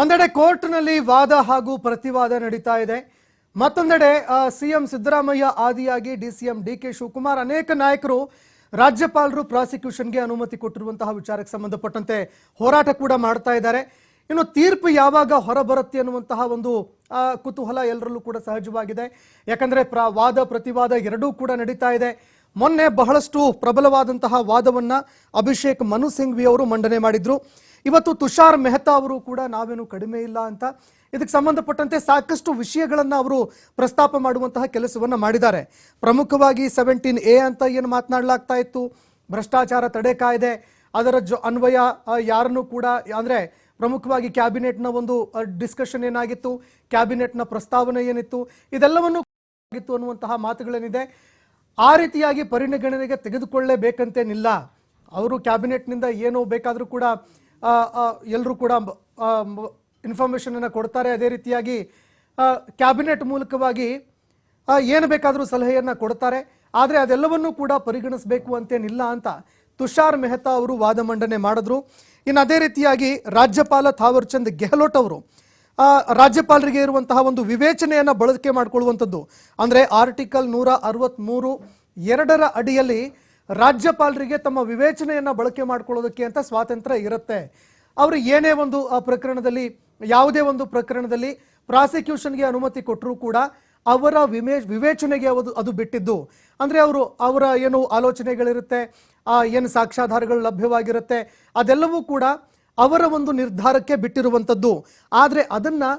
ಒಂದೆಡೆ ಕೋರ್ಟ್ನಲ್ಲಿ ವಾದ ಹಾಗೂ ಪ್ರತಿವಾದ ನಡೀತಾ ಇದೆ. ಮತ್ತೊಂದೆಡೆ ಸಿಎಂ ಸಿದ್ದರಾಮಯ್ಯ ಆದಿಯಾಗಿ ಡಿಸಿಎಂ ಡಿ ಕೆ ಶಿವಕುಮಾರ್ ಅನೇಕ ನಾಯಕರು ರಾಜ್ಯಪಾಲರು ಪ್ರಾಸಿಕ್ಯೂಷನ್ಗೆ ಅನುಮತಿ ಕೊಟ್ಟಿರುವಂತಹ ವಿಚಾರಕ್ಕೆ ಸಂಬಂಧಪಟ್ಟಂತೆ ಹೋರಾಟ ಕೂಡ ಮಾಡ್ತಾ ಇದ್ದಾರೆ. ಇನ್ನು ತೀರ್ಪು ಯಾವಾಗ ಹೊರಬರುತ್ತೆ ಅನ್ನುವಂತಹ ಒಂದು ಕುತೂಹಲ ಎಲ್ಲರಲ್ಲೂ ಕೂಡ ಸಹಜವಾಗಿದೆ. ಯಾಕಂದ್ರೆ ಪ್ರ, ವಾದ, ಪ್ರತಿವಾದ ಎರಡೂ ಕೂಡ ನಡೀತಾ ಇದೆ. ಮೊನ್ನೆ ಬಹಳಷ್ಟು ಪ್ರಬಲವಾದಂತಹ ವಾದವನ್ನ ಅಭಿಷೇಕ್ ಮನು ಸಿಂಘ್ವಿ ಅವರು ಮಂಡನೆ ಮಾಡಿದ್ರು. ಇವತ್ತು ತುಷಾರ್ ಮೆಹ್ತಾ ಅವರು ಕೂಡ ನಾವೇನು ಕಡಿಮೆ ಇಲ್ಲ ಅಂತ ಇದಕ್ಕೆ ಸಂಬಂಧಪಟ್ಟಂತೆ ಸಾಕಷ್ಟು ವಿಷಯಗಳನ್ನು ಅವರು ಪ್ರಸ್ತಾಪ ಮಾಡುವಂತಹ ಕೆಲಸವನ್ನು ಮಾಡಿದ್ದಾರೆ. ಪ್ರಮುಖವಾಗಿ ಸೆವೆಂಟೀನ್ ಎ ಅಂತ ಏನು ಮಾತನಾಡಲಾಗ್ತಾ ಇತ್ತು. ಭ್ರಷ್ಟಾಚಾರ ತಡೆ ಕಾಯ್ದೆ, ಅದರ ಜೊ ಅನ್ವಯ ಯಾರನ್ನು ಕೂಡ, ಅಂದರೆ ಪ್ರಮುಖವಾಗಿ ಕ್ಯಾಬಿನೆಟ್ನ ಒಂದು ಡಿಸ್ಕಷನ್ ಏನಾಗಿತ್ತು, ಕ್ಯಾಬಿನೆಟ್ನ ಪ್ರಸ್ತಾವನೆ ಏನಿತ್ತು, ಇದೆಲ್ಲವನ್ನು ಆಗಿತ್ತು ಅನ್ನುವಂತಹ ಮಾತುಗಳೇನಿದೆ. ಆ ರೀತಿಯಾಗಿ ಪರಿಗಣನೆಗೆ ತೆಗೆದುಕೊಳ್ಳಲೇಬೇಕಂತೇನಿಲ್ಲ ಅವರು ಕ್ಯಾಬಿನೆಟ್ನಿಂದ ಏನು ಬೇಕಾದರೂ ಕೂಡ ಎಲ್ಲರೂ ಕೂಡ ಇನ್ಫಾರ್ಮೇಷನ್ ಅನ್ನು ಕೊಡ್ತಾರೆ. ಅದೇ ರೀತಿಯಾಗಿ ಕ್ಯಾಬಿನೆಟ್ ಮೂಲಕವಾಗಿ ಏನು ಬೇಕಾದರೂ ಸಲಹೆಯನ್ನು ಕೊಡ್ತಾರೆ. ಆದರೆ ಅದೆಲ್ಲವನ್ನೂ ಕೂಡ ಪರಿಗಣಿಸಬೇಕು ಅಂತೇನಿಲ್ಲ ಅಂತ ತುಷಾರ್ ಮೆಹ್ತಾ ಅವರು ವಾದ ಮಂಡನೆ ಮಾಡಿದ್ರು. ಇನ್ನು ಅದೇ ರೀತಿಯಾಗಿ ರಾಜ್ಯಪಾಲ ಥಾವರ್ಚಂದ್ ಗೆಹ್ಲೋಟ್ ಅವರು ರಾಜ್ಯಪಾಲರಿಗೆ ಇರುವಂತಹ ಒಂದು ವಿವೇಚನೆಯನ್ನು ಬಳಕೆ ಮಾಡಿಕೊಳ್ಳುವಂಥದ್ದು. ಅಂದರೆ ಆರ್ಟಿಕಲ್ ನೂರ ಅರವತ್ತ್ಮೂರು ಎರಡರ ಅಡಿಯಲ್ಲಿ ರಾಜ್ಯಪಾಲರಿಗೆ ತಮ್ಮ ವಿವೇಚನೆಯನ್ನು ಬಳಕೆ ಮಾಡ್ಕೊಳ್ಳೋದಕ್ಕೆ ಅಂತ ಸ್ವಾತಂತ್ರ್ಯ ಇರುತ್ತೆ. ಅವರು ಏನೇ ಒಂದು, ಆ ಪ್ರಕರಣದಲ್ಲಿ, ಯಾವುದೇ ಒಂದು ಪ್ರಕರಣದಲ್ಲಿ ಪ್ರಾಸಿಕ್ಯೂಷನ್ಗೆ ಅನುಮತಿ ಕೊಟ್ಟರೂ ಕೂಡ ಅವರ ವಿಮೇ, ವಿವೇಚನೆಗೆ ಅದು ಅದು ಬಿಟ್ಟಿದ್ದು. ಅಂದರೆ ಅವರು, ಅವರ ಏನು ಆಲೋಚನೆಗಳಿರುತ್ತೆ ಏನು ಸಾಕ್ಷ್ಯಾಧಾರಗಳು ಲಭ್ಯವಾಗಿರುತ್ತೆ, ಅದೆಲ್ಲವೂ ಕೂಡ ಅವರ ಒಂದು ನಿರ್ಧಾರಕ್ಕೆ ಬಿಟ್ಟಿರುವಂಥದ್ದು. ಆದರೆ ಅದನ್ನು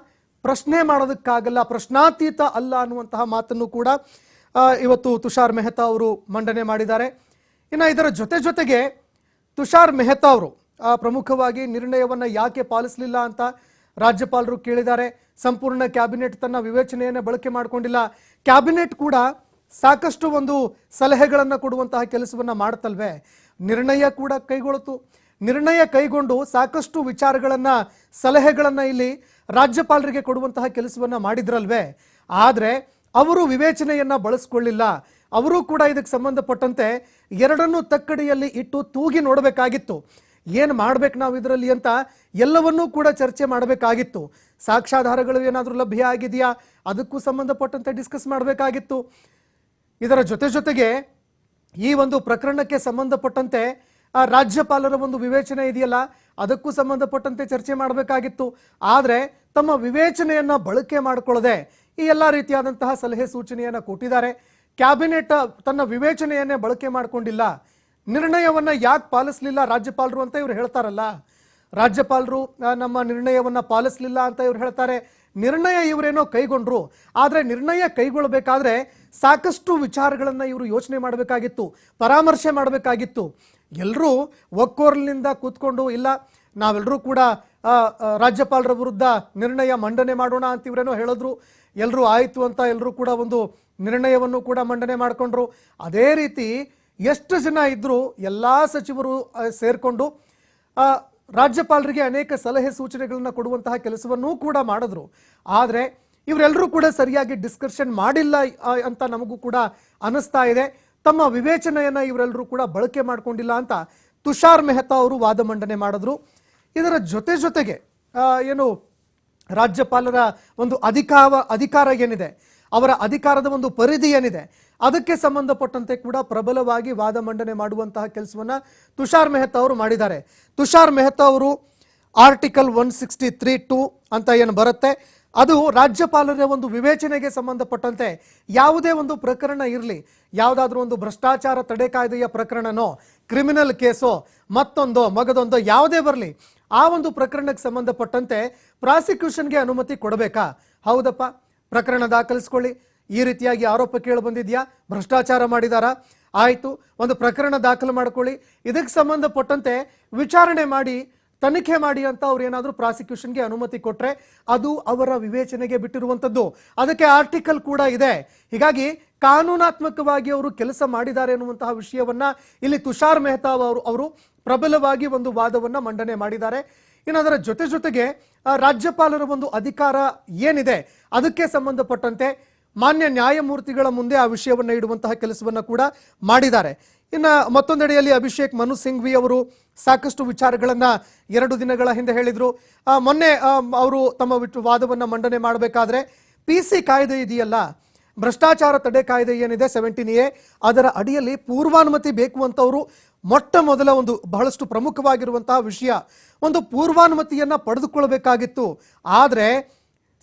ಪ್ರಶ್ನೆ ಮಾಡೋದಕ್ಕಾಗಲ್ಲ, ಪ್ರಶ್ನಾತೀತ ಅಲ್ಲ ಅನ್ನುವಂತಹ ಮಾತನ್ನು ಕೂಡ ಇವತ್ತು ತುಷಾರ್ ಮೆಹ್ತಾ ಅವರು ಮಂಡನೆ ಮಾಡಿದ್ದಾರೆ. ಇನ್ನು ಇದರ ಜೊತೆ ಜೊತೆಗೆ ತುಷಾರ್ ಮೆಹ್ತಾ ಅವರು ಪ್ರಮುಖವಾಗಿ ನಿರ್ಣಯವನ್ನು ಯಾಕೆ ಪಾಲಿಸಲಿಲ್ಲ ಅಂತ ರಾಜ್ಯಪಾಲರು ಕೇಳಿದ್ದಾರೆ. ಸಂಪೂರ್ಣ ಕ್ಯಾಬಿನೆಟ್ ತನ್ನ ವಿವೇಚನೆಯನ್ನು ಬಳಕೆ ಮಾಡಿಕೊಂಡಿಲ್ಲ. ಕ್ಯಾಬಿನೆಟ್ ಕೂಡ ಸಾಕಷ್ಟು ಒಂದು ಸಲಹೆಗಳನ್ನು ಕೊಡುವಂತಹ ಕೆಲಸವನ್ನು ಮಾಡ್ತಲ್ವೇ? ನಿರ್ಣಯ ಕೂಡ ಕೈಗೊಳ್ತು. ನಿರ್ಣಯ ಕೈಗೊಂಡು ಸಾಕಷ್ಟು ವಿಚಾರಗಳನ್ನು, ಸಲಹೆಗಳನ್ನು ಇಲ್ಲಿ ರಾಜ್ಯಪಾಲರಿಗೆ ಕೊಡುವಂತಹ ಕೆಲಸವನ್ನು ಮಾಡಿದ್ರಲ್ವೇ? ಆದರೆ ಅವರು ವಿವೇಚನೆಯನ್ನು ಬಳಸ್ಕೊಳ್ಳಿಲ್ಲ. ಅವರು ಕೂಡ ಇದಕ್ಕೆ ಸಂಬಂಧಪಟ್ಟಂತೆ ಎರಡನ್ನೂ ತಕ್ಕಡಿಯಲ್ಲಿ ಇಟ್ಟು ತೂಗಿ ನೋಡಬೇಕಾಗಿತ್ತು. ಏನು ಮಾಡ್ಬೇಕು ನಾವು ಇದರಲ್ಲಿ ಅಂತ ಎಲ್ಲವನ್ನೂ ಕೂಡ ಚರ್ಚೆ ಮಾಡಬೇಕಾಗಿತ್ತು. ಸಾಕ್ಷ್ಯಾಧಾರಗಳು ಏನಾದರೂ ಲಭ್ಯ ಆಗಿದೆಯಾ? ಅದಕ್ಕೂ ಸಂಬಂಧಪಟ್ಟಂತೆ ಡಿಸ್ಕಸ್ ಮಾಡಬೇಕಾಗಿತ್ತು. ಇದರ ಜೊತೆ ಜೊತೆಗೆ ಈ ಒಂದು ಪ್ರಕರಣಕ್ಕೆ ಸಂಬಂಧಪಟ್ಟಂತೆ, ಆ, ರಾಜ್ಯಪಾಲರ ಒಂದು ವಿವೇಚನೆ ಇದೆಯಲ್ಲ, ಅದಕ್ಕೂ ಸಂಬಂಧಪಟ್ಟಂತೆ ಚರ್ಚೆ ಮಾಡಬೇಕಾಗಿತ್ತು. ಆದರೆ ತಮ್ಮ ವಿವೇಚನೆಯನ್ನ ಬಳಕೆ ಮಾಡಿಕೊಳ್ಳದೆ ಈ ಎಲ್ಲ ರೀತಿಯಾದಂತಹ ಸಲಹೆ ಸೂಚನೆಯನ್ನು ಕೊಟ್ಟಿದ್ದಾರೆ. ಕ್ಯಾಬಿನೆಟ್ ತನ್ನ ವಿವೇಚನೆಯನ್ನೇ ಬಳಕೆ ಮಾಡಿಕೊಂಡಿಲ್ಲ. ನಿರ್ಣಯವನ್ನ ಯಾಕೆ ಪಾಲಿಸಲಿಲ್ಲ ರಾಜ್ಯಪಾಲರು ಅಂತ ಇವ್ರು ಹೇಳ್ತಾರಲ್ಲ. ರಾಜ್ಯಪಾಲರು ನಮ್ಮ ನಿರ್ಣಯವನ್ನ ಪಾಲಿಸಲಿಲ್ಲ ಅಂತ ಇವ್ರು ಹೇಳ್ತಾರೆ. ನಿರ್ಣಯ ಇವರೇನೋ ಕೈಗೊಂಡ್ರು. ಆದರೆ ನಿರ್ಣಯ ಕೈಗೊಳ್ಳಬೇಕಾದ್ರೆ ಸಾಕಷ್ಟು ವಿಚಾರಗಳನ್ನ ಇವರು ಯೋಚನೆ ಮಾಡಬೇಕಾಗಿತ್ತು, ಪರಾಮರ್ಶೆ ಮಾಡಬೇಕಾಗಿತ್ತು. ಎಲ್ಲರೂ ಒಕ್ಕೋರ್ಲಿನಿಂದ ಕೂತ್ಕೊಂಡು, ಇಲ್ಲ ನಾವೆಲ್ಲರೂ ಕೂಡ ರಾಜ್ಯಪಾಲರ ವಿರುದ್ಧ ನಿರ್ಣಯ ಮಂಡನೆ ಮಾಡೋಣ ಅಂತ ಇವರೇನೋ ಹೇಳಿದ್ರು. ಎಲ್ಲರೂ ಆಯಿತು ಅಂತ ಎಲ್ಲರೂ ಕೂಡ ಒಂದು ನಿರ್ಣಯವನ್ನು ಕೂಡ ಮಂಡನೆ ಮಾಡಿಕೊಂಡ್ರು. ಅದೇ ರೀತಿ ಎಷ್ಟು ಜನ ಇದ್ದರೂ ಎಲ್ಲ ಸಚಿವರು ಸೇರಿಕೊಂಡು ರಾಜ್ಯಪಾಲರಿಗೆ ಅನೇಕ ಸಲಹೆ ಸೂಚನೆಗಳನ್ನ ಕೊಡುವಂತಹ ಕೆಲಸವನ್ನೂ ಕೂಡ ಮಾಡಿದ್ರು. ಆದರೆ ಇವರೆಲ್ಲರೂ ಕೂಡ ಸರಿಯಾಗಿ ಡಿಸ್ಕಷನ್ ಮಾಡಿಲ್ಲ ಅಂತ ನಮಗೂ ಕೂಡ ಅನಿಸ್ತಾ ಇದೆ. ತಮ್ಮ ವಿವೇಚನೆಯನ್ನ ಇವರೆಲ್ಲರೂ ಕೂಡ ಬಳಕೆ ಮಾಡಿಕೊಂಡಿಲ್ಲ ಅಂತ ತುಷಾರ್ ಮೆಹ್ತಾ ಅವರು ವಾದ ಮಂಡನೆ ಮಾಡಿದ್ರು. ಇದರ ಜೊತೆ ಜೊತೆಗೆ ಏನು, ರಾಜ್ಯಪಾಲರ ಒಂದು ಅಧಿಕಾರ ಅಧಿಕಾರ ಏನಿದೆ ಅವರ ಅಧಿಕಾರದ ಒಂದು ಪರಿಧಿ ಏನಿದೆ, ಅದಕ್ಕೆ ಸಂಬಂಧಪಟ್ಟಂತೆ ಕೂಡ ಪ್ರಬಲವಾಗಿ ವಾದ ಮಂಡನೆ ಮಾಡುವಂತಹ ಕೆಲಸವನ್ನ ತುಷಾರ್ ಮೆಹ್ತಾ ಅವರು ಮಾಡಿದ್ದಾರೆ. ತುಷಾರ್ ಮೆಹ್ತಾ ಅವರು article one sixty three two ಅಂತ ಏನು ಬರುತ್ತೆ, ಅದು ರಾಜ್ಯಪಾಲರ ಒಂದು ವಿವೇಚನೆಗೆ ಸಂಬಂಧಪಟ್ಟಂತೆ ಯಾವುದೇ ಒಂದು ಪ್ರಕರಣ ಇರಲಿ, ಯಾವುದಾದ್ರೂ ಒಂದು ಭ್ರಷ್ಟಾಚಾರ ತಡೆ ಕಾಯ್ದೆಯ ಪ್ರಕರಣನೋ, ಕ್ರಿಮಿನಲ್ ಕೇಸೋ, ಮತ್ತೊಂದೋ, ಮಗದೊಂದೋ ಯಾವುದೇ ಬರಲಿ, ಆ ಒಂದು ಪ್ರಕರಣಕ್ಕೆ ಸಂಬಂಧಪಟ್ಟಂತೆ ಪ್ರಾಸಿಕ್ಯೂಷನ್ಗೆ ಅನುಮತಿ ಕೊಡಬೇಕಾ? ಹೌದಪ್ಪ. ಪ್ರಕರಣ ದಾಖಲಿಸ್ಕೊಳ್ಳಿ. ಈ ರೀತಿಯಾಗಿ ಆರೋಪ ಕೇಳಿ ಬಂದಿದ್ಯಾ? ಭ್ರಷ್ಟಾಚಾರ ಮಾಡಿದಾರಾ? ಆಯಿತು, ಒಂದು ಪ್ರಕರಣ ದಾಖಲು ಮಾಡ್ಕೊಳ್ಳಿ. ಇದಕ್ಕೆ ಸಂಬಂಧಪಟ್ಟಂತೆ ವಿಚಾರಣೆ ಮಾಡಿ, ತನಿಖೆ ಮಾಡಿ ಅಂತ ಅವ್ರು ಏನಾದರೂ ಪ್ರಾಸಿಕ್ಯೂಷನ್ಗೆ ಅನುಮತಿ ಕೊಟ್ರೆ ಅದು ಅವರ ವಿವೇಚನೆಗೆ ಬಿಟ್ಟಿರುವಂಥದ್ದು. ಅದಕ್ಕೆ ಆರ್ಟಿಕಲ್ ಕೂಡ ಇದೆ. ಹೀಗಾಗಿ ಕಾನೂನಾತ್ಮಕವಾಗಿ ಅವರು ಕೆಲಸ ಮಾಡಿದ್ದಾರೆ ಎನ್ನುವಂತಹ ವಿಷಯವನ್ನ ಇಲ್ಲಿ ತುಷಾರ್ ಮೆಹ್ತಾ ಅವರು ಅವರು ಪ್ರಬಲವಾಗಿ ಒಂದು ವಾದವನ್ನ ಮಂಡನೆ ಮಾಡಿದ್ದಾರೆ. ಇನ್ನು ಅದರ ಜೊತೆ ಜೊತೆಗೆ ರಾಜ್ಯಪಾಲರ ಒಂದು ಅಧಿಕಾರ ಏನಿದೆ, ಅದಕ್ಕೆ ಸಂಬಂಧಪಟ್ಟಂತೆ ಮಾನ್ಯ ನ್ಯಾಯಮೂರ್ತಿಗಳ ಮುಂದೆ ಆ ವಿಷಯವನ್ನು ಇಡುವಂತಹ ಕೆಲಸವನ್ನು ಕೂಡ ಮಾಡಿದ್ದಾರೆ. ಇನ್ನು ಮತ್ತೊಂದೆಡೆಯಲ್ಲಿ ಅಭಿಷೇಕ್ ಮನು ಸಿಂಘ್ವಿ ಅವರು ಸಾಕಷ್ಟು ವಿಚಾರಗಳನ್ನು ಎರಡು ದಿನಗಳ ಹಿಂದೆ ಹೇಳಿದರು. ಮೊನ್ನೆ ಅವರು ತಮ್ಮ ವಾದವನ್ನು ಮಂಡನೆ ಮಾಡಬೇಕಾದ್ರೆ, ಪಿ ಸಿ ಕಾಯ್ದೆ ಇದೆಯಲ್ಲ, ಭ್ರಷ್ಟಾಚಾರ ತಡೆ ಕಾಯ್ದೆ ಏನಿದೆ ಸೆವೆಂಟೀನ್ ಎ ಅದರ ಅಡಿಯಲ್ಲಿ ಪೂರ್ವಾನುಮತಿ ಬೇಕು ಅಂತವರು ಮೊಟ್ಟ ಮೊದಲ ಒಂದು ಬಹಳಷ್ಟು ಪ್ರಮುಖವಾಗಿರುವಂತಹ ವಿಷಯ ಒಂದು ಪೂರ್ವಾನುಮತಿಯನ್ನ ಪಡೆದುಕೊಳ್ಳಬೇಕಾಗಿತ್ತು ಆದರೆ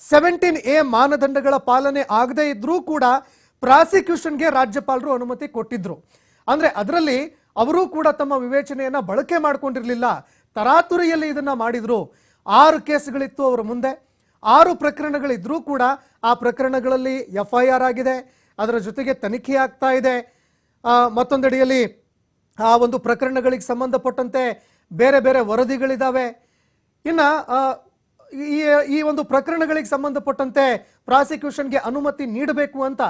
ಸೆವೆಂಟೀನ್ ಎ ಮಾನದಂಡಗಳ ಪಾಲನೆ ಆಗದೇ ಇದ್ರೂ ಕೂಡ ಪ್ರಾಸಿಕ್ಯೂಷನ್ಗೆ ರಾಜ್ಯಪಾಲರು ಅನುಮತಿ ಕೊಟ್ಟಿದ್ರು. ಅಂದ್ರೆ ಅದರಲ್ಲಿ ಅವರೂ ಕೂಡ ತಮ್ಮ ವಿವೇಚನೆಯನ್ನ ಬಳಕೆ ಮಾಡಿಕೊಂಡಿರಲಿಲ್ಲ. ತರಾತುರಿಯಲ್ಲಿ ಇದನ್ನ ಮಾಡಿದ್ರು. ಆರು ಕೇಸ್ಗಳಿತ್ತು ಅವರ ಮುಂದೆ. ಆರು ಪ್ರಕರಣಗಳಿದ್ರೂ ಕೂಡ ಆ ಪ್ರಕರಣಗಳಲ್ಲಿ ಎಫ್ ಐ ಆರ್ ಆಗಿದೆ. ಅದರ ಜೊತೆಗೆ ತನಿಖೆ ಆಗ್ತಾ ಇದೆ. ಮತ್ತೊಂದೆಡೆಯಲ್ಲಿ ಆ ಒಂದು ಪ್ರಕರಣಗಳಿಗೆ ಸಂಬಂಧಪಟ್ಟಂತೆ ಬೇರೆ ಬೇರೆ ವರದಿಗಳಿದ್ದಾವೆ ಇನ್ನು ಈ ಈ ಒಂದು ಪ್ರಕರಣಗಳಿಗೆ ಸಂಬಂಧಪಟ್ಟಂತೆ ಪ್ರಾಸಿಕ್ಯೂಷನ್ಗೆ ಅನುಮತಿ ನೀಡಬೇಕು ಅಂತ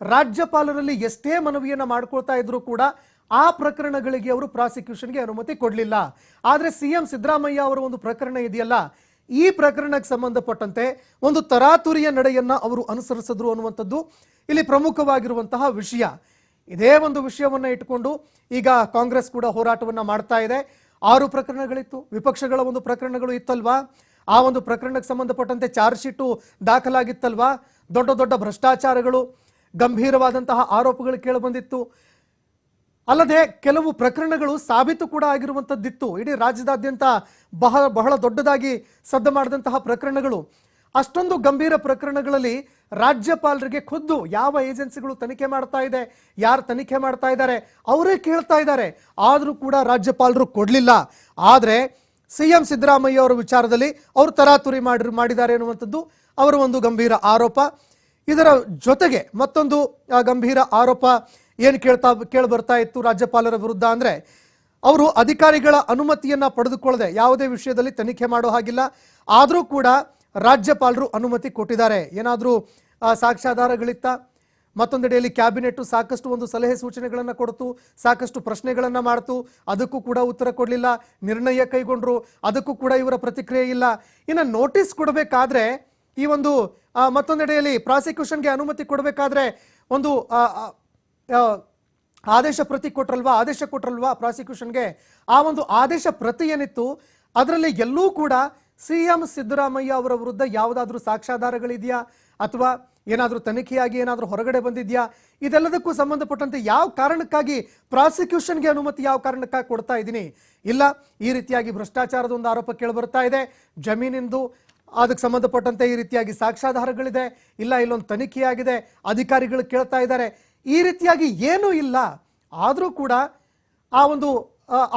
ರಾಜ್ಯಪಾಲರಲ್ಲಿ ಎಷ್ಟೇ ಮನವಿಯನ್ನು ಮಾಡ್ಕೊಳ್ತಾ ಇದ್ರು ಕೂಡ ಆ ಪ್ರಕರಣಗಳಿಗೆ ಅವರು ಪ್ರಾಸಿಕ್ಯೂಷನ್ಗೆ ಅನುಮತಿ ಕೊಡಲಿಲ್ಲ. ಆದರೆ ಸಿ ಎಂ ಸಿದ್ದರಾಮಯ್ಯ ಅವರ ಒಂದು ಪ್ರಕರಣ ಇದೆಯಲ್ಲ, ಈ ಪ್ರಕರಣಕ್ಕೆ ಸಂಬಂಧಪಟ್ಟಂತೆ ಒಂದು ತರಾತುರಿಯ ನಡೆಯನ್ನ ಅವರು ಅನುಸರಿಸಿದ್ರು ಅನ್ನುವಂಥದ್ದು ಇಲ್ಲಿ ಪ್ರಮುಖವಾಗಿರುವಂತಹ ವಿಷಯ. ಇದೇ ಒಂದು ವಿಷಯವನ್ನ ಇಟ್ಟುಕೊಂಡು ಈಗ ಕಾಂಗ್ರೆಸ್ ಕೂಡ ಹೋರಾಟವನ್ನ ಮಾಡ್ತಾ ಇದೆ. ಆರು ಪ್ರಕರಣಗಳಿತ್ತು, ವಿಪಕ್ಷಗಳ ಒಂದು ಪ್ರಕರಣಗಳು ಇತ್ತಲ್ವಾ? ಆ ಒಂದು ಪ್ರಕರಣಕ್ಕೆ ಸಂಬಂಧಪಟ್ಟಂತೆ ಚಾರ್ಜ್ ಶೀಟು ದಾಖಲಾಗಿತ್ತಲ್ವಾ? ದೊಡ್ಡ ದೊಡ್ಡ ಭ್ರಷ್ಟಾಚಾರಗಳು, ಗಂಭೀರವಾದಂತಹ ಆರೋಪಗಳು ಕೇಳಿಬಂದಿತ್ತು. ಅಲ್ಲದೆ ಕೆಲವು ಪ್ರಕರಣಗಳು ಸಾಬೀತು ಕೂಡ ಆಗಿರುವಂಥದ್ದಿತ್ತು ಇಡೀ ರಾಜ್ಯದಾದ್ಯಂತ ಬಹಳ ಬಹಳ ದೊಡ್ಡದಾಗಿ ಸದ್ದು ಮಾಡಿದಂತಹ ಪ್ರಕರಣಗಳು. ಅಷ್ಟೊಂದು ಗಂಭೀರ ಪ್ರಕರಣಗಳಲ್ಲಿ ರಾಜ್ಯಪಾಲರಿಗೆ ಖುದ್ದು ಯಾವ ಏಜೆನ್ಸಿಗಳು ತನಿಖೆ ಮಾಡ್ತಾ ಇದೆ, ಯಾರು ತನಿಖೆ ಮಾಡ್ತಾ ಇದ್ದಾರೆ, ಅವರೇ ಕೇಳ್ತಾ ಇದ್ದಾರೆ. ಆದರೂ ಕೂಡ ರಾಜ್ಯಪಾಲರು ಕೊಡಲಿಲ್ಲ. ಆದರೆ ಸಿ ಎಂ ಸಿದ್ದರಾಮಯ್ಯ ಅವರ ವಿಚಾರದಲ್ಲಿ ಅವರು ತರಾತುರಿ ಮಾಡಿ ಮಾಡಿದ್ದಾರೆ ಅನ್ನುವಂಥದ್ದು ಅವರ ಒಂದು ಗಂಭೀರ ಆರೋಪ. ಇದರ ಜೊತೆಗೆ ಮತ್ತೊಂದು ಗಂಭೀರ ಆರೋಪ ಏನು ಕೇಳ್ತಾ ಕೇಳಿ ಬರ್ತಾ ಇತ್ತು ರಾಜ್ಯಪಾಲರ ವಿರುದ್ಧ ಅಂದರೆ ಅವರು ಅಧಿಕಾರಿಗಳ ಅನುಮತಿಯನ್ನು ಪಡೆದುಕೊಳ್ಳದೆ ಯಾವುದೇ ವಿಷಯದಲ್ಲಿ ತನಿಖೆ ಮಾಡೋ ಹಾಗಿಲ್ಲ. ಆದರೂ ಕೂಡ ರಾಜ್ಯಪಾಲರು ಅನುಮತಿ ಕೊಟ್ಟಿದ್ದಾರೆ. ಏನಾದರೂ ಸಾಕ್ಷ್ಯಾಧಾರಗಳಿತ್ತ? ಮತ್ತೊಂದೆಡೆಯಲ್ಲಿ ಕ್ಯಾಬಿನೆಟ್ ಸಾಕಷ್ಟು ಒಂದು ಸಲಹೆ ಸೂಚನೆಗಳನ್ನು ಕೊಡ್ತು, ಸಾಕಷ್ಟು ಪ್ರಶ್ನೆಗಳನ್ನು ಮಾಡ್ತು. ಅದಕ್ಕೂ ಕೂಡ ಉತ್ತರ ಕೊಡಲಿಲ್ಲ. ನಿರ್ಣಯ ಕೈಗೊಂಡ್ರು. ಅದಕ್ಕೂ ಕೂಡ ಇವರ ಪ್ರತಿಕ್ರಿಯೆ ಇಲ್ಲ. ಇನ್ನು ನೋಟಿಸ್ ಕೊಡಬೇಕಾದ್ರೆ, ಈ ಒಂದು ಮತ್ತೊಂದೆಡೆಯಲ್ಲಿ ಪ್ರಾಸಿಕ್ಯೂಷನ್ಗೆ ಅನುಮತಿ ಕೊಡಬೇಕಾದ್ರೆ ಒಂದು ಆದೇಶ ಪ್ರತಿ ಕೊಟ್ರಲ್ವಾ, ಆದೇಶ ಕೊಟ್ರಲ್ವಾ ಪ್ರಾಸಿಕ್ಯೂಷನ್ಗೆ? ಆ ಒಂದು ಆದೇಶ ಪ್ರತಿ ಏನಿತ್ತು, ಅದರಲ್ಲಿ ಎಲ್ಲೂ ಕೂಡ ಸಿ ಎಂ ಸಿದ್ದರಾಮಯ್ಯ ಅವರ ವಿರುದ್ಧ ಯಾವುದಾದ್ರೂ ಸಾಕ್ಷ್ಯಾಧಾರಗಳಿದೆಯಾ? ಅಥವಾ ಏನಾದರೂ ತನಿಖೆಯಾಗಿ ಏನಾದರೂ ಹೊರಗಡೆ ಬಂದಿದೆಯಾ? ಇದೆಲ್ಲದಕ್ಕೂ ಸಂಬಂಧಪಟ್ಟಂತೆ ಯಾವ ಕಾರಣಕ್ಕಾಗಿ ಪ್ರಾಸಿಕ್ಯೂಷನ್ಗೆ ಅನುಮತಿ ಯಾವ ಕಾರಣಕ್ಕಾಗಿ ಕೊಡ್ತಾ ಇದ್ದೀನಿ? ಇಲ್ಲ, ಈ ರೀತಿಯಾಗಿ ಭ್ರಷ್ಟಾಚಾರದ ಒಂದು ಆರೋಪ ಕೇಳಿಬರ್ತಾ ಇದೆ. ಜಮೀನಿಂದು ಅದಕ್ಕೆ ಸಂಬಂಧಪಟ್ಟಂತೆ ಈ ರೀತಿಯಾಗಿ ಸಾಕ್ಷ್ಯಾಧಾರಗಳಿದೆ. ಇಲ್ಲ, ಇಲ್ಲೊಂದು ತನಿಖೆಯಾಗಿದೆ. ಅಧಿಕಾರಿಗಳು ಕೇಳ್ತಾ ಇದ್ದಾರೆ. ಈ ರೀತಿಯಾಗಿ ಏನೂ ಇಲ್ಲ. ಆದರೂ ಕೂಡ ಆ ಒಂದು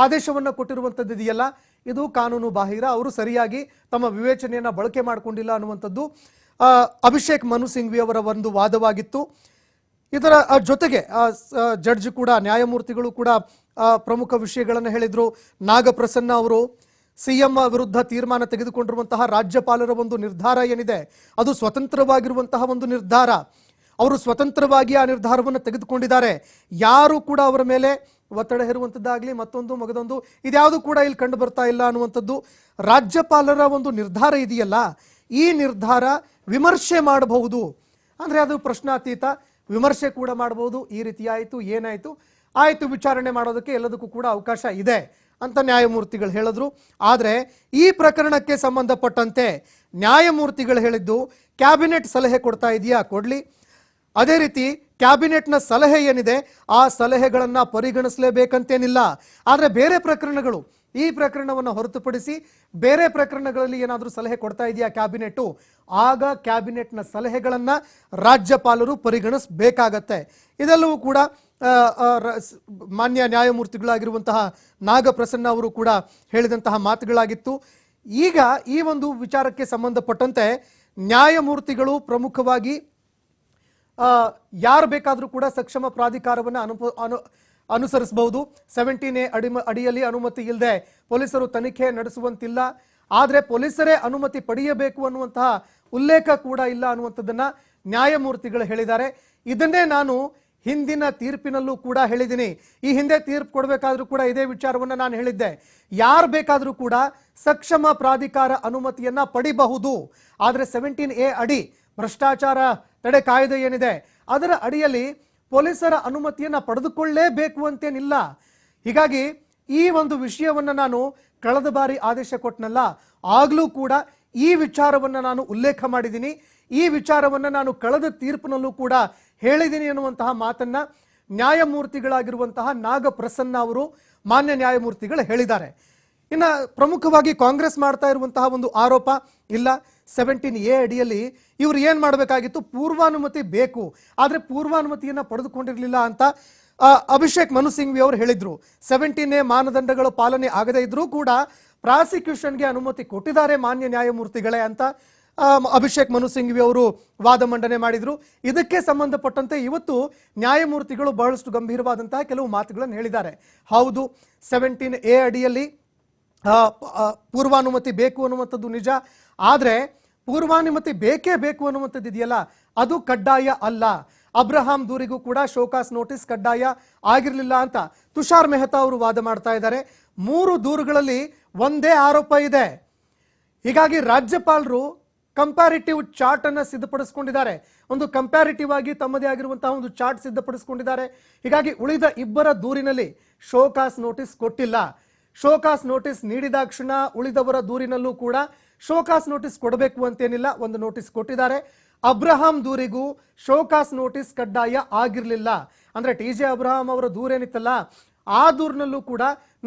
ಆದೇಶವನ್ನು ಕೊಟ್ಟಿರುವಂಥದ್ದು ಇದೆಯಲ್ಲ ಇದು ಕಾನೂನು ಬಾಹಿರ, ಅವರು ಸರಿಯಾಗಿ ತಮ್ಮ ವಿವೇಚನೆಯನ್ನು ಬಳಕೆ ಮಾಡಿಕೊಂಡಿಲ್ಲ ಅನ್ನುವಂಥದ್ದು ಅಭಿಷೇಕ್ ಮನು ಸಿಂಘ್ವಿ ಅವರ ಒಂದು ವಾದವಾಗಿತ್ತು. ಇದರ ಜೊತೆಗೆ ಜಡ್ಜ್ ಕೂಡ, ನ್ಯಾಯಮೂರ್ತಿಗಳು ಕೂಡ ಪ್ರಮುಖ ವಿಷಯಗಳನ್ನು ಹೇಳಿದರು. ನಾಗಪ್ರಸನ್ನ ಅವರು ಸಿಎಂ ವಿರುದ್ಧ ತೀರ್ಮಾನ ತೆಗೆದುಕೊಂಡಿರುವಂತಹ ರಾಜ್ಯಪಾಲರ ಒಂದು ನಿರ್ಧಾರ ಏನಿದೆ? ಅದು ಸ್ವತಂತ್ರವಾಗಿರುವಂತಹ ಒಂದು ನಿರ್ಧಾರ. ಅವರು ಸ್ವತಂತ್ರವಾಗಿ ಆ ನಿರ್ಧಾರವನ್ನು ತೆಗೆದುಕೊಂಡಿದ್ದಾರೆ. ಯಾರು ಕೂಡ ಅವರ ಮೇಲೆ ಒತ್ತಡ ಹೇರುವಂಥದ್ದಾಗಲಿ ಮತ್ತೊಂದು ಮಗದೊಂದು ಇದ್ಯಾವುದು ಕೂಡ ಇಲ್ಲಿ ಕಂಡು ಬರ್ತಾ ಇಲ್ಲ ಅನ್ನುವಂಥದ್ದು ರಾಜ್ಯಪಾಲರ ಒಂದು ನಿರ್ಧಾರ ಇದೆಯಲ್ಲ, ಈ ನಿರ್ಧಾರ ವಿಮರ್ಶೆ ಮಾಡಬಹುದು. ಅಂದರೆ ಅದು ಪ್ರಶ್ನಾತೀತ, ವಿಮರ್ಶೆ ಕೂಡ ಮಾಡಬಹುದು. ಈ ರೀತಿ ಆಯಿತು, ಏನಾಯಿತು? ಆಯಿತು ವಿಚಾರಣೆ ಮಾಡೋದಕ್ಕೆ ಎಲ್ಲದಕ್ಕೂ ಕೂಡ ಅವಕಾಶ ಇದೆ ಅಂತ ನ್ಯಾಯಮೂರ್ತಿಗಳು ಹೇಳಿದ್ರು. ಆದರೆ ಈ ಪ್ರಕರಣಕ್ಕೆ ಸಂಬಂಧಪಟ್ಟಂತೆ ನ್ಯಾಯಮೂರ್ತಿಗಳು ಹೇಳಿದ್ದು, ಕ್ಯಾಬಿನೆಟ್ ಸಲಹೆ ಕೊಡ್ತಾ ಇದೆಯಾ? ಕೊಡಲಿ. ಅದೇ ರೀತಿ ಕ್ಯಾಬಿನೆಟ್ನ ಸಲಹೆ ಏನಿದೆ, ಆ ಸಲಹೆಗಳನ್ನು ಪರಿಗಣಿಸಲೇಬೇಕಂತೇನಿಲ್ಲ. ಆದರೆ ಬೇರೆ ಪ್ರಕರಣಗಳು, ಈ ಪ್ರಕರಣವನ್ನು ಹೊರತುಪಡಿಸಿ ಬೇರೆ ಪ್ರಕರಣಗಳಲ್ಲಿ ಏನಾದರೂ ಸಲಹೆ ಕೊಡ್ತಾ ಇದೆಯಾ ಕ್ಯಾಬಿನೆಟ್ಟು ಆಗ ಕ್ಯಾಬಿನೆಟ್ನ ಸಲಹೆಗಳನ್ನು ರಾಜ್ಯಪಾಲರು ಪರಿಗಣಿಸಬೇಕಾಗತ್ತೆ. ಇದೆಲ್ಲವೂ ಕೂಡ ಮಾನ್ಯ ನ್ಯಾಯಮೂರ್ತಿಗಳಾಗಿರುವಂತಹ ನಾಗಪ್ರಸನ್ನ ಅವರು ಕೂಡ ಹೇಳಿದಂತಹ ಮಾತುಗಳಾಗಿತ್ತು. ಈಗ ಈ ಒಂದು ವಿಚಾರಕ್ಕೆ ಸಂಬಂಧಪಟ್ಟಂತೆ ನ್ಯಾಯಮೂರ್ತಿಗಳು ಪ್ರಮುಖವಾಗಿ ಯಾರು ಬೇಕಾದರೂ ಕೂಡ ಸಕ್ಷಮ ಪ್ರಾಧಿಕಾರವನ್ನು ಅನು ಅನುಸರಿಸಬಹುದು. ಸೆವೆಂಟೀನ್ ಎ ಅಡಿ ಅಡಿಯಲ್ಲಿ ಅನುಮತಿ ಇಲ್ಲದೆ ಪೊಲೀಸರು ತನಿಖೆ ನಡೆಸುವಂತಿಲ್ಲ. ಆದರೆ ಪೊಲೀಸರೇ ಅನುಮತಿ ಪಡೆಯಬೇಕು ಅನ್ನುವಂತಹ ಉಲ್ಲೇಖ ಕೂಡ ಇಲ್ಲ ಅನ್ನುವಂಥದ್ದನ್ನು ನ್ಯಾಯಮೂರ್ತಿಗಳು ಹೇಳಿದ್ದಾರೆ. ಇದನ್ನೇ ನಾನು ಹಿಂದಿನ ತೀರ್ಪಿನಲ್ಲೂ ಕೂಡ ಹೇಳಿದ್ದೀನಿ. ಈ ಹಿಂದೆ ತೀರ್ಪು ಕೊಡಬೇಕಾದ್ರೂ ಕೂಡ ಇದೇ ವಿಚಾರವನ್ನು ನಾನು ಹೇಳಿದ್ದೆ. ಯಾರು ಬೇಕಾದರೂ ಕೂಡ ಸಕ್ಷಮ ಪ್ರಾಧಿಕಾರ ಅನುಮತಿಯನ್ನ ಪಡಿಬಹುದು. ಆದರೆ ಸೆವೆಂಟೀನ್ ಎ ಅಡಿ ಭ್ರಷ್ಟಾಚಾರ ತಡೆ ಕಾಯ್ದೆ ಏನಿದೆ, ಅದರ ಅಡಿಯಲ್ಲಿ ಪೊಲೀಸರ ಅನುಮತಿಯನ್ನು ಪಡೆದುಕೊಳ್ಳಲೇಬೇಕು ಅಂತೇನಿಲ್ಲ ಹೀಗಾಗಿ ಈ ಒಂದು ವಿಷಯವನ್ನು ನಾನು ಕಳೆದ ಬಾರಿ ಆದೇಶ ಕೊಟ್ಟನಲ್ಲ ಆಗಲೂ ಕೂಡ ಈ ವಿಚಾರವನ್ನು ನಾನು ಉಲ್ಲೇಖ ಮಾಡಿದ್ದೀನಿ. ಈ ವಿಚಾರವನ್ನು ನಾನು ಕಳೆದ ತೀರ್ಪಿನಲ್ಲೂ ಕೂಡ ಹೇಳಿದ್ದೀನಿ ಎನ್ನುವಂತಹ ಮಾತನ್ನ ನ್ಯಾಯಮೂರ್ತಿಗಳಾಗಿರುವಂತಹ ನಾಗಪ್ರಸನ್ನ ಅವರು ಮಾನ್ಯ ನ್ಯಾಯಮೂರ್ತಿಗಳು ಹೇಳಿದ್ದಾರೆ. ಇನ್ನು ಪ್ರಮುಖವಾಗಿ ಕಾಂಗ್ರೆಸ್ ಮಾಡ್ತಾ ಇರುವಂತಹ ಒಂದು ಆರೋಪ ಇಲ್ಲ. ಸೆವೆಂಟೀನ್ ಎ ಅಡಿಯಲ್ಲಿ ಇವರು ಏನು ಮಾಡಬೇಕಾಗಿತ್ತು? ಪೂರ್ವಾನುಮತಿ ಬೇಕು. ಆದರೆ ಪೂರ್ವಾನುಮತಿಯನ್ನು ಪಡೆದುಕೊಂಡಿರಲಿಲ್ಲ ಅಂತ ಅಭಿಷೇಕ್ ಮನು ಸಿಂಘ್ವಿ ಅವರು ಹೇಳಿದರು. ಸೆವೆಂಟೀನ್ ಎ ಮಾನದಂಡಗಳು ಪಾಲನೆ ಆಗದೇ ಇದ್ರೂ ಕೂಡ ಪ್ರಾಸಿಕ್ಯೂಷನ್ಗೆ ಅನುಮತಿ ಕೊಟ್ಟಿದ್ದಾರೆ ಮಾನ್ಯ ನ್ಯಾಯಮೂರ್ತಿಗಳೇ ಅಂತ ಅಭಿಷೇಕ್ ಮನು ಸಿಂಘ್ವಿ ಅವರು ವಾದ ಮಂಡನೆ ಮಾಡಿದ್ರು. ಇದಕ್ಕೆ ಸಂಬಂಧಪಟ್ಟಂತೆ ಇವತ್ತು ನ್ಯಾಯಮೂರ್ತಿಗಳು ಬಹಳಷ್ಟು ಗಂಭೀರವಾದಂತಹ ಕೆಲವು ಮಾತುಗಳನ್ನು ಹೇಳಿದ್ದಾರೆ. ಹೌದು ಸೆವೆಂಟೀನ್ ಎ ಅಡಿಯಲ್ಲಿ ಪೂರ್ವಾನುಮತಿ ಬೇಕು ಅನ್ನುವಂಥದ್ದು ನಿಜ. ಆದರೆ ಪೂರ್ವಾನುಮತಿ ಬೇಕೇ ಬೇಕು ಅನ್ನುವಂಥದ್ದು ಇದೆಯಲ್ಲ? ಅದು ಕಡ್ಡಾಯ ಅಲ್ಲ. ಅಬ್ರಹಾಂ ದೂರಿಗೂ ಕೂಡ ಶೋಕಾಸ್ ನೋಟಿಸ್ ಕಡ್ಡಾಯ ಆಗಿರಲಿಲ್ಲ ಅಂತ ತುಷಾರ್ ಮೆಹ್ತಾ ಅವರು ವಾದ ಮಾಡ್ತಾ ಇದ್ದಾರೆ. ಮೂರು ದೂರುಗಳಲ್ಲಿ ಒಂದೇ ಆರೋಪ ಇದೆ. ಹೀಗಾಗಿ ರಾಜ್ಯಪಾಲರು ಕಂಪ್ಯಾರಿಟಿವ್ ಚಾರ್ಟ್ ಅನ್ನ ಸಿದ್ಧಪಡಿಸಿಕೊಂಡಿದ್ದಾರೆ. ಒಂದು ಕಂಪ್ಯಾರಿಟಿವ್ ಆಗಿ ತಮ್ಮದೇ ಆಗಿರುವಂತಹ ಒಂದು ಚಾರ್ಟ್ ಸಿದ್ಧಪಡಿಸಿಕೊಂಡಿದ್ದಾರೆ. ಹೀಗಾಗಿ ಉಳಿದ ಇಬ್ಬರ ದೂರಿನಲ್ಲಿ ಶೋಕಾಸ್ ನೋಟಿಸ್ ಕೊಟ್ಟಿಲ್ಲ. ಶೋಕಾಸ್ ನೋಟಿಸ್ ನೀಡಿದಾಕ್ಷಣ ಉಳಿದವರ ದೂರಿನಲ್ಲೂ ಕೂಡ ಶೋಕಾಸ್ ನೋಟಿಸ್ ಕೊಡಬೇಕು ಅಂತೇನಿಲ್ಲ, ಒಂದು ನೋಟಿಸ್ ಕೊಟ್ಟಿದ್ದಾರೆ. ಅಬ್ರಹಾಂ ದೂರಿಗೂ ಶೋಕಾಸ್ ನೋಟಿಸ್ ಕಡ್ಡಾಯ ಆಗಿರಲಿಲ್ಲ. ಅಂದ್ರೆ ಟಿ ಜೆ ಅಬ್ರಹಾಂ ಅವರ ದೂರೇನಿತ್ತಲ್ಲ, ಆ ದೂರಿನಲ್ಲೂ ಕೂಡ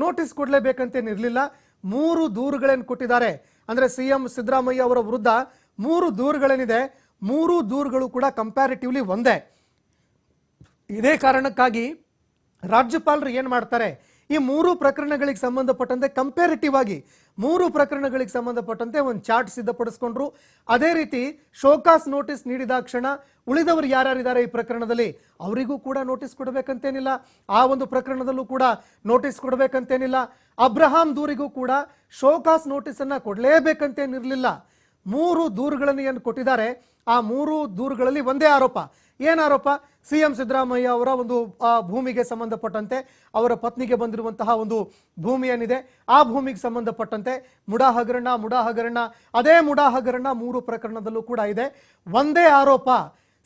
ನೋಟಿಸ್ ಕೊಡಲೇಬೇಕಂತೇನಿರಲಿಲ್ಲ ಮೂರು ದೂರುಗಳೇನು ಕೊಟ್ಟಿದ್ದಾರೆ? ಅಂದ್ರೆ ಸಿ ಎಂ ಸಿದ್ದರಾಮಯ್ಯ ಅವರ ವಿರುದ್ಧ ಮೂರು ದೂರುಗಳೇನಿದೆ, ಮೂರು ದೂರುಗಳು ಕೂಡ ಕಂಪ್ಯಾರಿಟಿವ್ಲಿ ಒಂದೇ. ಇದೇ ಕಾರಣಕ್ಕಾಗಿ ರಾಜ್ಯಪಾಲರು ಏನು ಮಾಡ್ತಾರೆ? ಈ ಮೂರು ಪ್ರಕರಣಗಳಿಗೆ ಸಂಬಂಧಪಟ್ಟಂತೆ ಕಂಪೇರಿಟಿವ್ ಆಗಿ ಮೂರು ಪ್ರಕರಣಗಳಿಗೆ ಸಂಬಂಧಪಟ್ಟಂತೆ ಒಂದು ಚಾರ್ಟ್ ಸಿದ್ಧಪಡಿಸ್ಕೊಂಡ್ರು. ಅದೇ ರೀತಿ ಶೋಕಾಸ್ ನೋಟಿಸ್ ನೀಡಿದಾಕ್ಷಣ ಉಳಿದವರು ಯಾರ್ಯಾರಿದ್ದಾರೆ ಈ ಪ್ರಕರಣದಲ್ಲಿ? ಅವರಿಗೂ ಕೂಡ ನೋಟಿಸ್ ಕೊಡಬೇಕಂತೇನಿಲ್ಲ. ಆ ಒಂದು ಪ್ರಕರಣದಲ್ಲೂ ಕೂಡ ನೋಟಿಸ್ ಕೊಡಬೇಕಂತೇನಿಲ್ಲ. ಅಬ್ರಹಾಂ ದೂರಿಗೂ ಕೂಡ ಶೋಕಾಸ್ ನೋಟಿಸನ್ನು ಕೊಡಲೇಬೇಕಂತೇನಿರಲಿಲ್ಲ. ಮೂರು ದೂರುಗಳನ್ನು ಏನು ಕೊಟ್ಟಿದ್ದಾರೆ? ಆ ಮೂರು ದೂರುಗಳಲ್ಲಿ ಒಂದೇ ಆರೋಪ. ಏನು ಆರೋಪ? ಸಿ ಎಂ ಸಿದ್ದರಾಮಯ್ಯ ಅವರ ಒಂದು ಆ, ಭೂಮಿಗೆ ಸಂಬಂಧಪಟ್ಟಂತೆ ಅವರ ಪತ್ನಿಗೆ ಬಂದಿರುವಂತಹ ಒಂದು ಭೂಮಿ ಏನಿದೆ ಆ ಭೂಮಿಗೆ ಸಂಬಂಧಪಟ್ಟಂತೆ ಮುಡಾ ಹಗರಣ ಮುಡಾ ಹಗರಣ ಅದೇ ಮುಡಾ ಹಗರಣ ಮೂರು ಪ್ರಕರಣದಲ್ಲೂ ಕೂಡ ಇದೆ. ಒಂದೇ ಆರೋಪ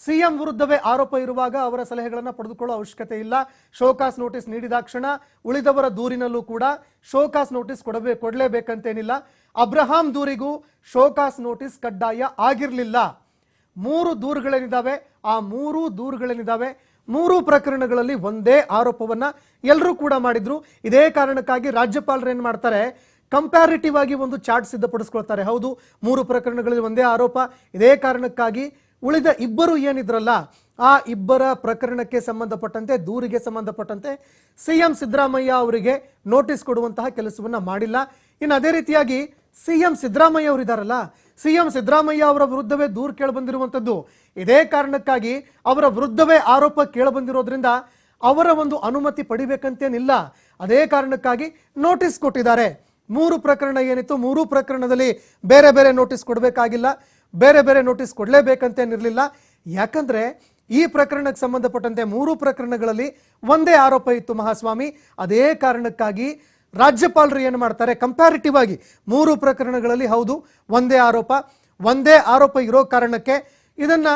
ಸಿಎಂ ವಿರುದ್ಧವೇ ಆರೋಪ ಇರುವಾಗ ಅವರ ಸಲಹೆಗಳನ್ನು ಪಡೆದುಕೊಳ್ಳೋ ಅವಶ್ಯಕತೆ ಇಲ್ಲ. ಶೋಕಾಸ್ ನೋಟಿಸ್ ನೀಡಿದಾಕ್ಷಣ ಉಳಿದವರ ದೂರಿನಲ್ಲೂ ಕೂಡ ಶೋಕಾಸ್ ನೋಟಿಸ್ ಕೊಡಬೇ ಕೊಡಲೇಬೇಕಂತೇನಿಲ್ಲ. ಅಬ್ರಹಾಂ ದೂರಿಗೂ ಶೋಕಾಸ್ ನೋಟಿಸ್ ಕಡ್ಡಾಯ ಆಗಿರಲಿಲ್ಲ. ಮೂರು ದೂರುಗಳೇನಿದ್ದಾವೆ? ಆ ಮೂರು ದೂರುಗಳೇನಿದ್ದಾವೆ? ಮೂರು ಪ್ರಕರಣಗಳಲ್ಲಿ ಒಂದೇ ಆರೋಪವನ್ನ ಎಲ್ಲರೂ ಕೂಡ ಮಾಡಿದ್ರು. ಇದೇ ಕಾರಣಕ್ಕಾಗಿ ರಾಜ್ಯಪಾಲರು ಏನು ಮಾಡ್ತಾರೆ? ಕಂಪ್ಯಾರಿಟಿವ್ ಆಗಿ ಒಂದು ಚಾರ್ಟ್ ಸಿದ್ಧಪಡಿಸ್ಕೊಳ್ತಾರೆ. ಹೌದು, ಮೂರು ಪ್ರಕರಣಗಳಲ್ಲಿ ಒಂದೇ ಆರೋಪ. ಇದೇ ಕಾರಣಕ್ಕಾಗಿ ಉಳಿದ ಇಬ್ಬರು ಏನಿದ್ರಲ್ಲ, ಆ ಇಬ್ಬರ ಪ್ರಕರಣಕ್ಕೆ ಸಂಬಂಧಪಟ್ಟಂತೆ, ದೂರಿಗೆ ಸಂಬಂಧಪಟ್ಟಂತೆ ಸಿ ಎಂ ಸಿದ್ದರಾಮಯ್ಯ ಅವರಿಗೆ ನೋಟಿಸ್ ಕೊಡುವಂತಹ ಕೆಲಸವನ್ನ ಮಾಡಿಲ್ಲ. ಇನ್ನು ಅದೇ ರೀತಿಯಾಗಿ ಸಿ ಎಂ ಸಿದ್ದರಾಮಯ್ಯ ಅವರಿದ್ದಾರಲ್ಲ ಸಿ ಎಂ ಸಿದ್ದರಾಮಯ್ಯ ಅವರ ವಿರುದ್ಧವೇ ದೂರು ಕೇಳಬಂದಿರುವಂಥದ್ದು. ಇದೇ ಕಾರಣಕ್ಕಾಗಿ ಅವರ ವಿರುದ್ಧವೇ ಆರೋಪ ಕೇಳಬಂದಿರೋದ್ರಿಂದ ಅವರ ಒಂದು ಅನುಮತಿ ಪಡಿಬೇಕಂತೇನಿಲ್ಲ. ಅದೇ ಕಾರಣಕ್ಕಾಗಿ ನೋಟಿಸ್ ಕೊಟ್ಟಿದ್ದಾರೆ. ಮೂರು ಪ್ರಕರಣ ಏನಿತ್ತು? ಮೂರು ಪ್ರಕರಣದಲ್ಲಿ ಬೇರೆ ಬೇರೆ ನೋಟಿಸ್ ಕೊಡಬೇಕಾಗಿಲ್ಲ. ಬೇರೆ ಬೇರೆ ನೋಟಿಸ್ ಕೊಡಲೇಬೇಕಂತೇನಿರಲಿಲ್ಲ. ಯಾಕಂದರೆ ಈ ಪ್ರಕರಣಕ್ಕೆ ಸಂಬಂಧಪಟ್ಟಂತೆ ಮೂರು ಪ್ರಕರಣಗಳಲ್ಲಿ ಒಂದೇ ಆರೋಪ ಇತ್ತು ಮಹಾಸ್ವಾಮಿ. ಅದೇ ಕಾರಣಕ್ಕಾಗಿ ರಾಜ್ಯಪಾಲರು ಏನು ಮಾಡ್ತಾರೆ? ಕಂಪ್ಯಾರಿಟಿವ್ ಆಗಿ ಮೂರು ಪ್ರಕರಣಗಳಲ್ಲಿ ಹೌದು ಒಂದೇ ಆರೋಪ. ಒಂದೇ ಆರೋಪ ಇರೋ ಕಾರಣಕ್ಕೆ ಇದನ್ನ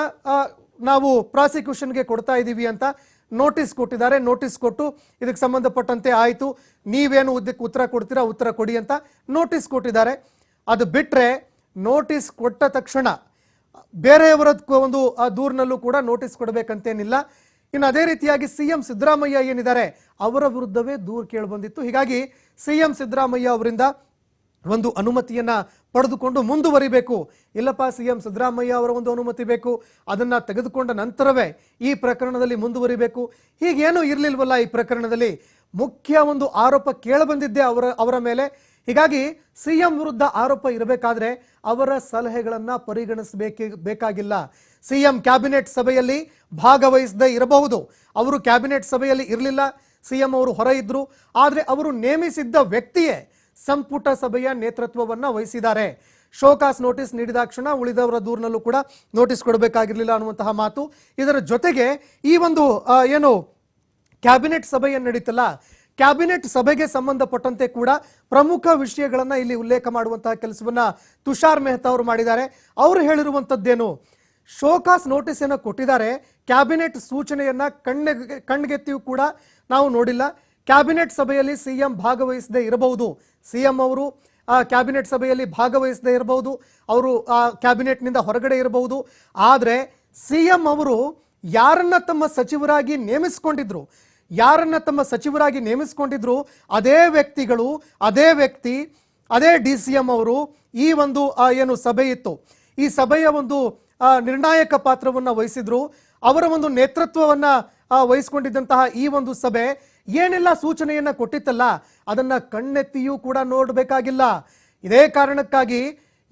ನಾವು ಪ್ರಾಸಿಕ್ಯೂಷನ್ಗೆ ಕೊಡ್ತಾ ಇದ್ದೀವಿ ಅಂತ ನೋಟಿಸ್ ಕೊಟ್ಟಿದ್ದಾರೆ. ನೋಟಿಸ್ ಕೊಟ್ಟು ಇದಕ್ಕೆ ಸಂಬಂಧಪಟ್ಟಂತೆ ಆಯಿತು. ನೀವೇನು ಉದ್ದಕ್ಕೆ ಉತ್ತರ ಕೊಡ್ತೀರಾ ಉತ್ತರ ಕೊಡಿ ಅಂತ ನೋಟಿಸ್ ಕೊಟ್ಟಿದ್ದಾರೆ. ಅದು ಬಿಟ್ಟರೆ ನೋಟಿಸ್ ಕೊಟ್ಟ ತಕ್ಷಣ ಬೇರೆಯವರ ಒಂದು ಆ, ದೂರಿನಲ್ಲೂ ಕೂಡ ನೋಟಿಸ್ ಕೊಡಬೇಕಂತೇನಿಲ್ಲ. ಇನ್ನು ಅದೇ ರೀತಿಯಾಗಿ ಸಿ ಎಂ ಸಿದ್ದರಾಮಯ್ಯ ಏನಿದ್ದಾರೆ? ಅವರ ವಿರುದ್ಧವೇ ದೂರು ಕೇಳಿಬಂದಿತ್ತು ಹೀಗಾಗಿ ಸಿ ಎಂ ಸಿದ್ದರಾಮಯ್ಯ ಅವರಿಂದ ಒಂದು ಅನುಮತಿಯನ್ನ ಪಡೆದುಕೊಂಡು ಮುಂದುವರಿಬೇಕು. ಇಲ್ಲಪ್ಪ, ಸಿ ಎಂ ಸಿದ್ದರಾಮಯ್ಯ ಅವರ ಒಂದು ಅನುಮತಿ ಬೇಕು. ಅದನ್ನ ತೆಗೆದುಕೊಂಡ ನಂತರವೇ ಈ ಪ್ರಕರಣದಲ್ಲಿ ಮುಂದುವರಿಬೇಕು. ಹೀಗೇನೂ ಇರಲಿಲ್ವಲ್ಲ ಈ ಪ್ರಕರಣದಲ್ಲಿ. ಮುಖ್ಯ ಒಂದು ಆರೋಪ ಕೇಳಬಂದಿದ್ದೆ ಅವರ ಅವರ ಮೇಲೆ. ಹೀಗಾಗಿ ಸಿ ಎಂ ವಿರುದ್ಧ ಆರೋಪ ಇರಬೇಕಾದ್ರೆ ಅವರ ಸಲಹೆಗಳನ್ನು ಪರಿಗಣಿಸಬೇಕೇ, ಬೇಕಾಗಿಲ್ಲ. ಸಿ ಎಂ ಕ್ಯಾಬಿನೆಟ್ ಸಭೆಯಲ್ಲಿ ಭಾಗವಹಿಸದೇ ಇರಬಹುದು. ಅವರು ಕ್ಯಾಬಿನೆಟ್ ಸಭೆಯಲ್ಲಿ ಇರಲಿಲ್ಲ. ಸಿ ಎಂ ಅವರು ಹೊರ ಇದ್ರು. ಆದರೆ ಅವರು ನೇಮಿಸಿದ್ದ ವ್ಯಕ್ತಿಯೇ ಸಂಪುಟ ಸಭೆಯ ನೇತೃತ್ವವನ್ನು ವಹಿಸಿದ್ದಾರೆ. ಶೋಕಾಸ್ ನೋಟಿಸ್ ನೀಡಿದಾಕ್ಷಣ ಉಳಿದವರ ದೂರಿನಲ್ಲೂ ಕೂಡ ನೋಟಿಸ್ ಕೊಡಬೇಕಾಗಿರಲಿಲ್ಲ ಅನ್ನುವಂತಹ ಮಾತು. ಇದರ ಜೊತೆಗೆ ಈ ಒಂದು ಏನು ಕ್ಯಾಬಿನೆಟ್ ಸಭೆಯನ್ನು ನಡೀತಲ್ಲ, ಕ್ಯಾಬಿನೆಟ್ ಸಭೆಗೆ ಸಂಬಂಧಪಟ್ಟಂತೆ ಕೂಡ ಪ್ರಮುಖ ವಿಷಯಗಳನ್ನು ಇಲ್ಲಿ ಉಲ್ಲೇಖ ಮಾಡುವಂತಹ ಕೆಲಸವನ್ನ ತುಷಾರ್ ಮೆಹ್ತಾ ಅವರು ಮಾಡಿದ್ದಾರೆ. ಅವರು ಹೇಳಿರುವಂಥದ್ದೇನು ಶೋಕಾಸ್ ನೋಟಿಸ್ ಅನ್ನು ಕೊಟ್ಟಿದ್ದಾರೆ. ಕ್ಯಾಬಿನೆಟ್ ಸೂಚನೆಯನ್ನ ಕಣ್ಣೆ ಕಣ್ಗೆತ್ತಿಯೂ ಕೂಡ ನಾವು ನೋಡಿಲ್ಲ. ಕ್ಯಾಬಿನೆಟ್ ಸಭೆಯಲ್ಲಿ ಸಿಎಂ ಭಾಗವಹಿಸದೇ ಇರಬಹುದು. ಸಿಎಂ ಅವರು, ಆ, ಕ್ಯಾಬಿನೆಟ್ ಸಭೆಯಲ್ಲಿ ಭಾಗವಹಿಸದೇ ಇರಬಹುದು. ಅವರು, ಆ, ಕ್ಯಾಬಿನೆಟ್ನಿಂದ ಹೊರಗಡೆ ಇರಬಹುದು. ಆದರೆ ಸಿಎಂ ಅವರು ಯಾರನ್ನ ತಮ್ಮ ಸಚಿವರಾಗಿ ನೇಮಿಸಿಕೊಂಡಿದ್ರು? ಯಾರನ್ನ ತಮ್ಮ ಸಚಿವರಾಗಿ ನೇಮಿಸಿಕೊಂಡಿದ್ರು? ಅದೇ ವ್ಯಕ್ತಿಗಳು, ಅದೇ ವ್ಯಕ್ತಿ, ಅದೇ ಡಿ ಸಿ ಎಂ ಅವರು ಈ ಒಂದು ಏನು ಸಭೆ ಇತ್ತು. ಈ ಸಭೆಯ ಒಂದು ನಿರ್ಣಾಯಕ ಪಾತ್ರವನ್ನ ವಹಿಸಿದ್ರು. ಅವರ ಒಂದು ನೇತೃತ್ವವನ್ನ ವಹಿಸ್ಕೊಂಡಿದ್ದಂತಹ ಈ ಒಂದು ಸಭೆ ಏನೆಲ್ಲ ಸೂಚನೆಯನ್ನ ಕೊಟ್ಟಿತ್ತಲ್ಲ, ಅದನ್ನ ಕಣ್ಣೆತ್ತಿಯೂ ಕೂಡ ನೋಡಬೇಕಾಗಿಲ್ಲ. ಇದೇ ಕಾರಣಕ್ಕಾಗಿ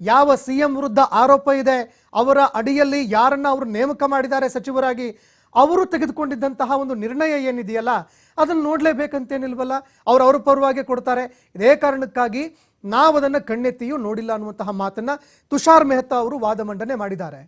ಯಾವ ಸಿ ಎಂ ವಿರುದ್ಧ ಆರೋಪ ಇದೆ, ಅವರ ಅಡಿಯಲ್ಲಿ ಯಾರನ್ನ ಅವರು ನೇಮಕ ಮಾಡಿದ್ದಾರೆ ಸಚಿವರಾಗಿ, ಅವರು ತೆಗೆದುಕೊಂಡಿದ್ದಂತಹ ಒಂದು ನಿರ್ಣಯ ಏನಿದೆಯಲ್ಲ, ಅದನ್ನು ನೋಡಲೇಬೇಕಂತೇನಿಲ್ವಲ್ಲ, ಅವ್ರು ಅವ್ರ ಪರವಾಗಿ ಕೊಡ್ತಾರೆ. ಇದೇ ಕಾರಣಕ್ಕಾಗಿ ನಾವು ಅದನ್ನು ಕಣ್ಣೆತ್ತಿಯೂ ನೋಡಿಲ್ಲ ಅನ್ನುವಂತಹ ಮಾತನ್ನ ತುಷಾರ್ ಮೆಹ್ತಾ ಅವರು ವಾದ ಮಂಡನೆ ಮಾಡಿದ್ದಾರೆ.